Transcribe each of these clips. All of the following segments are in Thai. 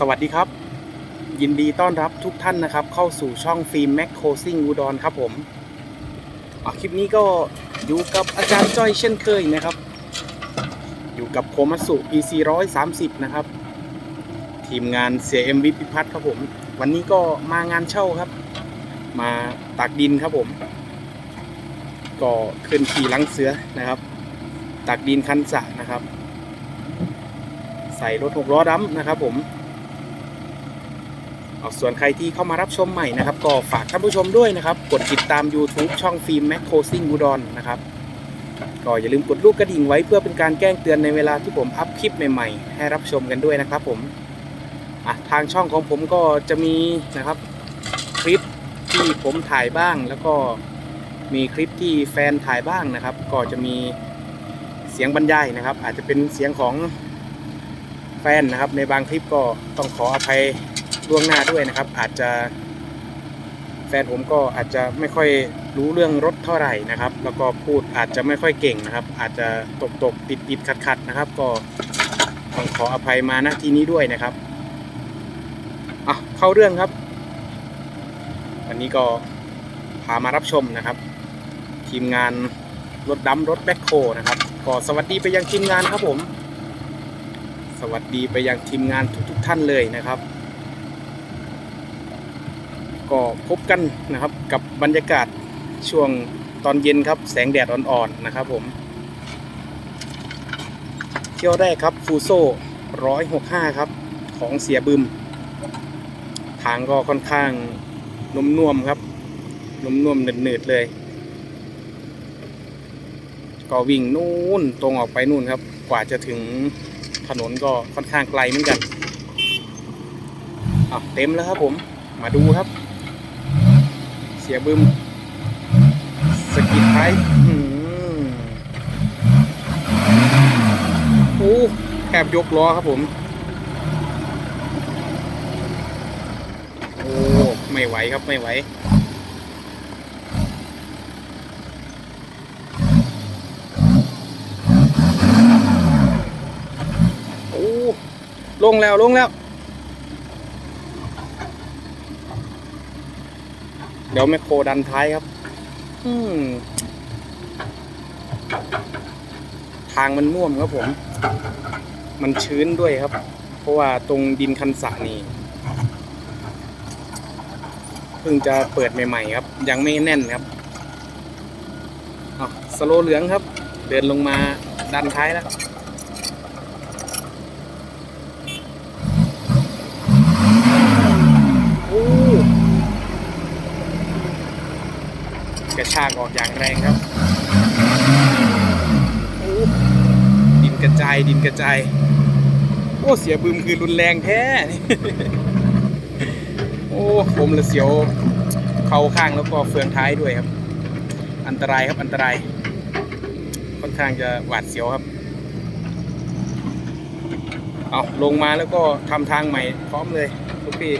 สวัสดีครับ ยินดีต้อนรับทุกท่านนะครับ เข้าสู่ช่องฟิล์มแม็กโคซิ่งอุดรครับผมคลิปนี้ก็อยู่กับอาจารย์จ้อยเช่นเคยนะครับ อยู่กับโคมัสุ PC 130 นะครับ ทีมงานเสียเอ็มวิพิพัฒน์ครับผม วันนี้ก็มางานเช่าครับ มาตักดินครับผม ก็ขึ้นขี่ลังเสือนะครับตักดินคันสระนะครับ ใส่รถหกล้อดำนะครับผม ส่วนใครที่เข้ามารับชมใหม่นะครับ ก็ฝากท่านผู้ชมด้วยนะครับ กดติดตาม YouTube ช่องฟิล์มแมคโครซิ่งอุดรนะครับก็อย่าลืมกดลูกกระดิ่งไว้เพื่อเป็นการแจ้งเตือนในเวลาที่ผมอัพคลิปใหม่ๆ ให้รับชมกันด้วยนะครับผมอะทางช่องของผมก็จะมีนะครับคลิปที่ผมถ่ายบ้าง แล้วก็มีคลิปที่แฟนถ่ายบ้างนะครับ ก็จะมีเสียงบรรยายนะครับ อาจจะเป็นเสียงของแฟนนะครับ ในบางคลิปก็ต้องขออภัย ล่วงหน้าด้วยนะครับ อาจจะแฟนผมก็อาจจะไม่ค่อยรู้เรื่องรถเท่าไหร่นะครับ แล้วก็พูดอาจจะไม่ค่อยเก่งนะครับ อาจจะตกตกติดติดขัดขัดนะครับ ก็ต้องขออภัยมาณที่นี้ด้วยนะครับอะเข้าเรื่องครับ วันนี้ก็พามารับชมนะครับ ทีมงานรถดำรถแบ็คโคนะครับก็สวัสดีไปยังทีมงานครับผม สวัสดีไปยังทีมงานทุกๆทท่านเลยนะครับ ก็พบกันนะครับกับบรรยากาศช่วงตอนเย็นครับ แสงแดดอ่อนๆนะครับผม เที่ยวแรกครับฟูโซ่165ครับ ของเสียบึม ทางก็ค่อนข้างนุ่มๆครับ นุ่มๆหนืดๆเลย ก็วิ่งนู่นตรงออกไปนู่นครับ กว่าจะถึงถนนก็ค่อนข้างไกลเหมือนกันอะเต็มแล้วครับผมมาดูครับ เสียบึมสกิดท้ายอื้อหือโอ้แอบยกล้อครับผม โอ้ ไม่ไหวครับไม่ไหวโอ้ลงแล้วลงแล้ว เดี๋ยวแมคโครดันท้ายครับ อืมทางมันน่วมครับผม มันชื้นด้วยครับ เพราะว่าตรงดินคันสะนี่เพิ่งจะเปิดใหม่ๆครับ ยังไม่แน่นครับเอสโลเหลืองครับ เดินลงมาดันท้ายแล้ว โอ้ กระชากออกอย่างแรงครับดินกระจายดินกระจายโอ้เสียบึมคือรุนแรงแท้โอ้ผมละเสียวเข่าข้างแล้วก็เฟืองท้ายด้วยครับ อันตรายครับอันตรายค่อนข้างจะหวาดเสียวครับเอาลงมาแล้วก็ทำทางใหม่พร้อมเลยทุกพี่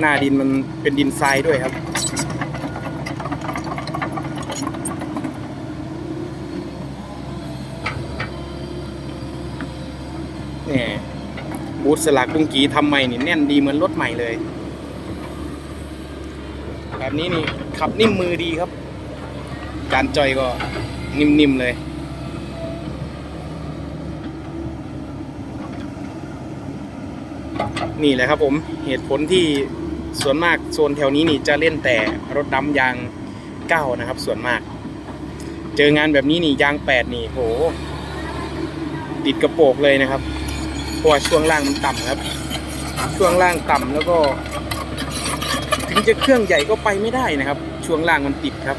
หน้าดินมันเป็นดินทรายด้วยครับ นี่บูธสลักบุงกีทำใหม่นี่แน่นดีเหมือนรถใหม่เลย แบบนี้นี่ขับนิ่มมือดีครับ การจอยก็นิ่มๆเลยนี่แหละครับผมเหตุผลที่ ส่วนมากโซนแถวนี้นี่จะเล่นแต่รถดำยางเก้านะครับ ส่วนมาก เจองานแบบนี้นี่ยางแปดนี่โห ติดกระโปรงเลยนะครับเพราะช่วงล่างมันต่ำครับ ช่วงล่างต่ำแล้วก็ ถึงจะเครื่องใหญ่ก็ไปไม่ได้นะครับ ช่วงล่างมันติดครับ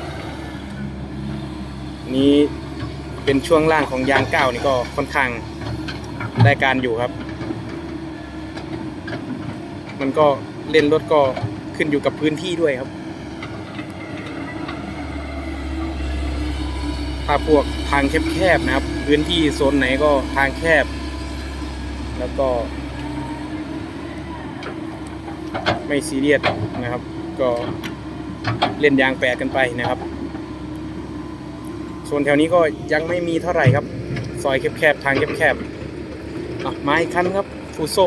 นี้เป็นช่วงล่างของยางเก้านี่ก็ค่อนข้างได้การอยู่ครับ มันก็ เล่นรถก็ขึ้นอยู่กับพื้นที่ด้วยครับถ้าพวกทางแคบๆนะครับ พื้นที่โซนไหนก็ทางแคบ แล้วก็ ไม่ซีเรียสนะครับ ก็เล่นยางแปดกันไปนะครับโซนแถวนี้ก็ยังไม่มีเท่าไหร่ครับ ซอยแคบๆ ทางแคบๆอะมาอีกคันครับฟูโซ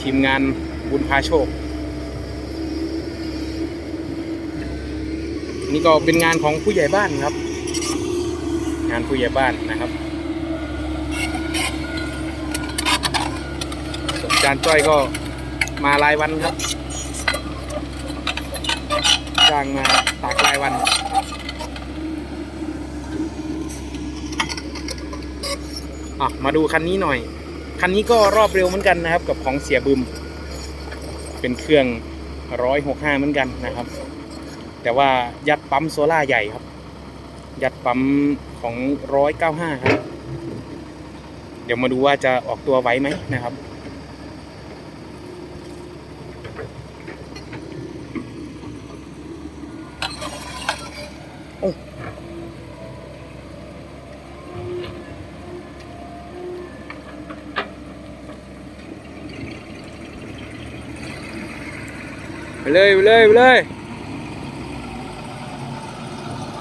ทีมงาน บุญพาโชค นี่ก็เป็นงานของผู้ใหญ่บ้านครับ งานผู้ใหญ่บ้านนะครับส่วนจานจ้อยก็มารายวันครับจ้างมาตากรายวันอะมาดูคันนี้หน่อย คันนี้ก็รอบเร็วเหมือนกันนะครับกับของเสียบึม เป็นเครื่องร้อยหกห้าเหมือนกันนะครับ แต่ว่ายัดปั๊มโซล่าใหญ่ครับ ยัดปั๊มของร้อยเก้าห้าครับ เดี๋ยวมาดูว่าจะออกตัวไหวไหมนะครับโอ้ ไปเลยไปเลยไปเลย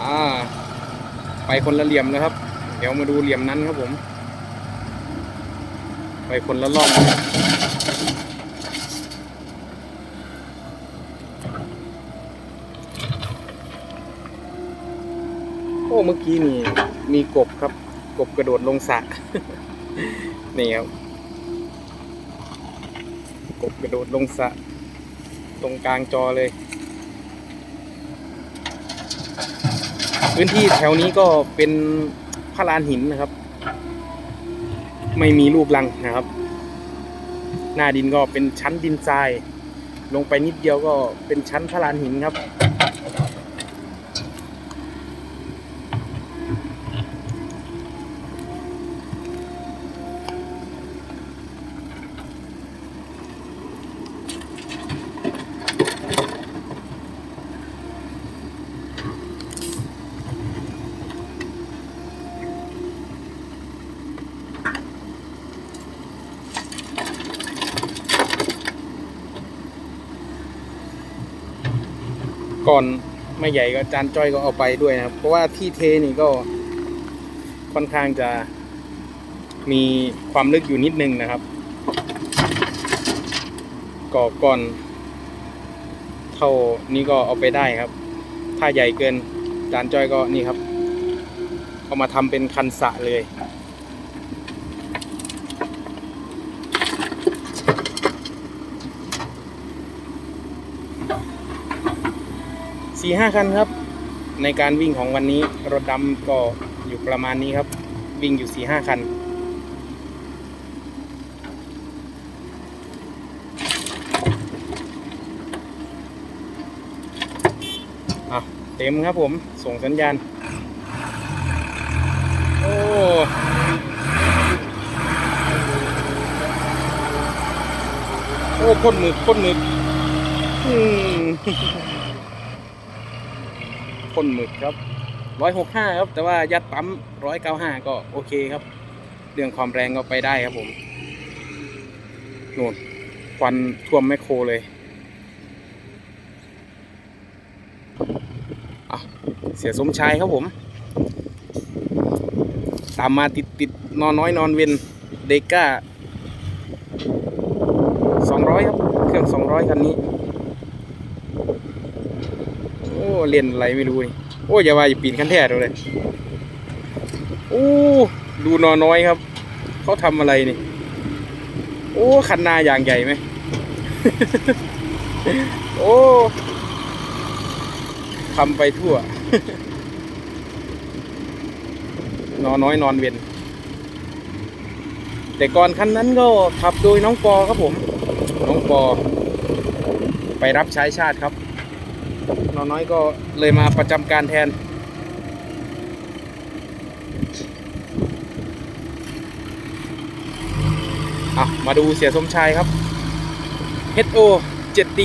อ่าไปคนละเหลี่ยมนะครับ เดี๋ยวมาดูเหลี่ยมนั้นครับผม ไปคนละรอบโอ้เมื่อกี้นี่มีกบครับ กบกระโดดลงสระนี่ครับกบกระโดดลงสระ ตรงกลางจอเลย พื้นที่แถวนี้ก็เป็นพระลานหินนะครับ ไม่มีลูกลังนะครับ หน้าดินก็เป็นชั้นดินทราย ลงไปนิดเดียวก็เป็นชั้นพระลานหินครับ ก่อนไม่ใหญ่ก็จานจ้อยก็เอาไปด้วยนะครับ เพราะว่าที่เทนี่ก็ค่อนข้างจะมีความลึกอยู่นิดนึงนะครับก่อก่อน เท่านี้ก็เอาไปได้ครับ ถ้าใหญ่เกินจานจ้อยก็นี่ครับ เอามาทำเป็นคันสะเลย สี่ห้าคันครับ ในการวิ่งของวันนี้รถดำก็อยู่ประมาณนี้ครับ วิ่งอยู่สี่ห้าคัน อะ เต็มครับผมส่งสัญญาณ โอ้โอ้พ่นหมึกพ่นหมึกอืม พ่นหมึกครับร้อยหกห้าครับ แต่ว่ายัดปั๊มร้อยเก้าห้าก็โอเคครับ เรื่องความแรงก็ไปได้ครับผมนู่นควันท่วมแมคโครเลยอะเสียสมชายครับผม ตามมาติดติดนอนน้อยนอนเวนเดก้าสองร้อยครับ เครื่องสองร้อยคันนี้ โอ้ เรียนอะไรไม่รู้นี่โอ้ยอย่าว่าอย่าปีนขั้นแท้เลยโอ้ดูนอน้อยครับ เขาทำอะไรนี่ โอ้คันนาอย่างใหญ่ไหมโอ้ทำไปทั่วนอน้อยนอนเวนแต่ก่อนคันนั้นก็ขับโดยน้องปอครับผม น้องปอ ไปรับใช้ชาติครับ น้องน้อยก็เลยมาประจำการแทน อะ มาดูเสียสมชายครับ HO 7D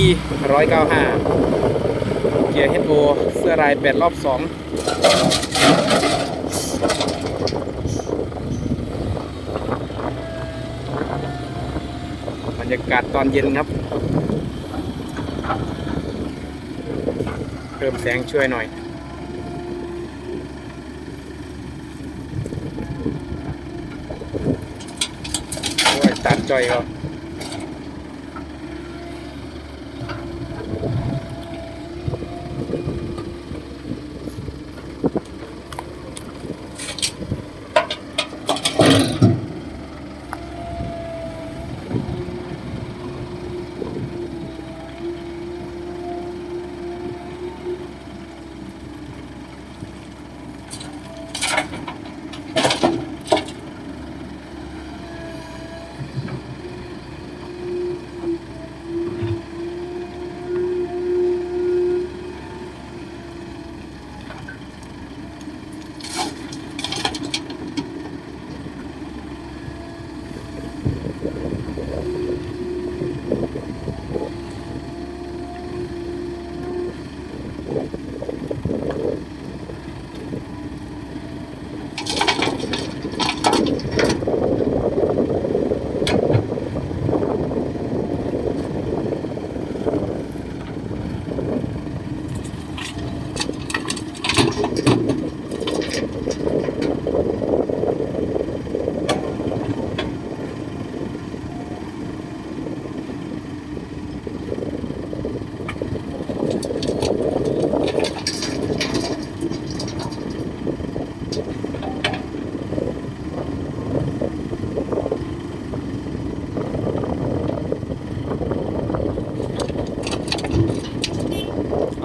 195 เกียร์ HO เสื้อลาย 8 รอบ 2 บรรยากาศตอนเย็นครับ พิ่มแสงช่วยหน่อย ตัดจ่อยครั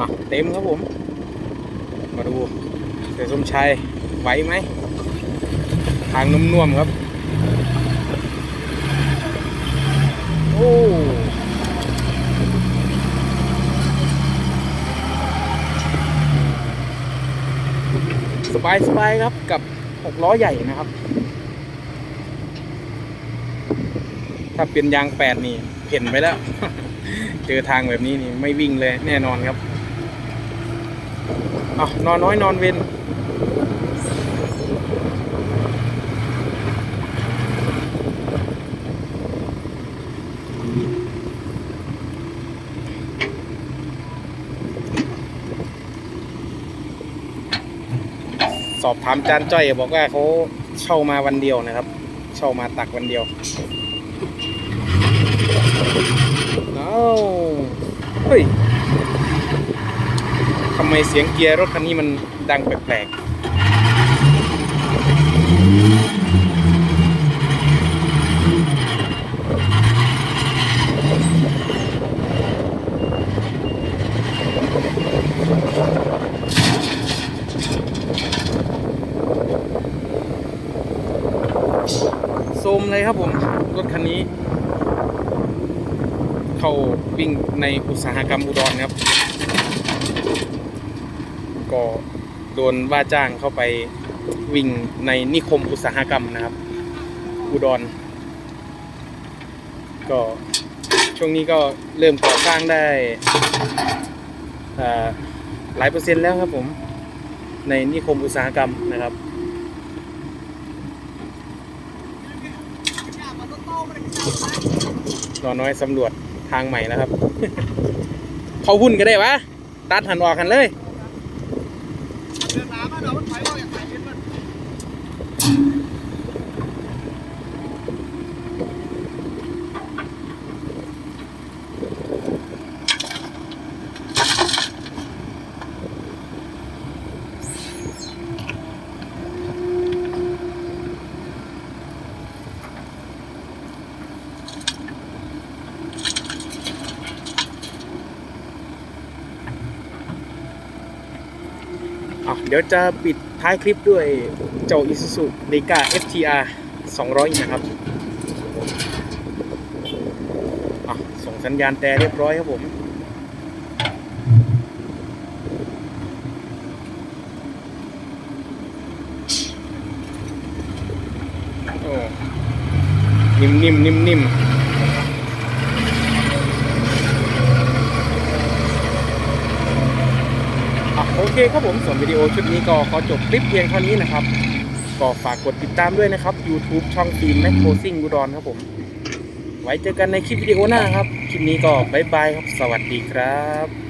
ะเต็มครับผม มาดูเสือสมชัยไหวไหม ทางนุ่มๆครับ โอ้สบายสบายครับกับหกล้อใหญ่นะครับ ถ้าเป็นยางแปดนี่เห็นไปแล้ว เจอทางแบบนี้นี่ไม่วิ่งเลยแน่นอนครับ อะนอนน้อยนอนเวนสอบถามจานจ้อยบอกว่าเขาเช่ามาวันเดียวนะครับ เช่ามาตักวันเดียวเอาเฮ้ย มเสียงเกียร์รถคันนี้มันดังแปลกๆโซมเลยครับผม รถคันนี้ เข้าวิ่งในอุตสาหกรรมอุดรครับ ก็โดนว่าจ้างเข้าไปวิ่งในนิคมอุตสาหกรรมนะครับ อุดร ก็ช่วงนี้ก็เริ่มก่อสร้างได้หลายเปอร์เซ็นต์แล้วครับผม ในนิคมอุตสาหกรรมนะครับนอน้อยสำรวจทางใหม่แล้วครับ เขาหุ้นก็ได้วะ ตัดหันออกกันเลย Good night. เดี๋ยวจะปิดท้ายคลิปด้วยเจ้า Isuzu d e g a FTR 200 นะครับอะส่งสัญญาณแต่เรียบร้อยครับผมโอ้นิ่มนิ่มนิ่มนิ่มอะโอ เคครับผมส่วนวิดีโอชุดนี้ก็ขอจบคลิปเพียงเท่านี้นะครับ ก็ฝากกดติดตามด้วยนะครับ YouTube ช่องฟิล์มแมคโครซิ่งบุดอนครับผม ไว้เจอกันในคลิปวิดีโอหน้าครับ คลิปนี้ก็บายบายครับ สวัสดีครับ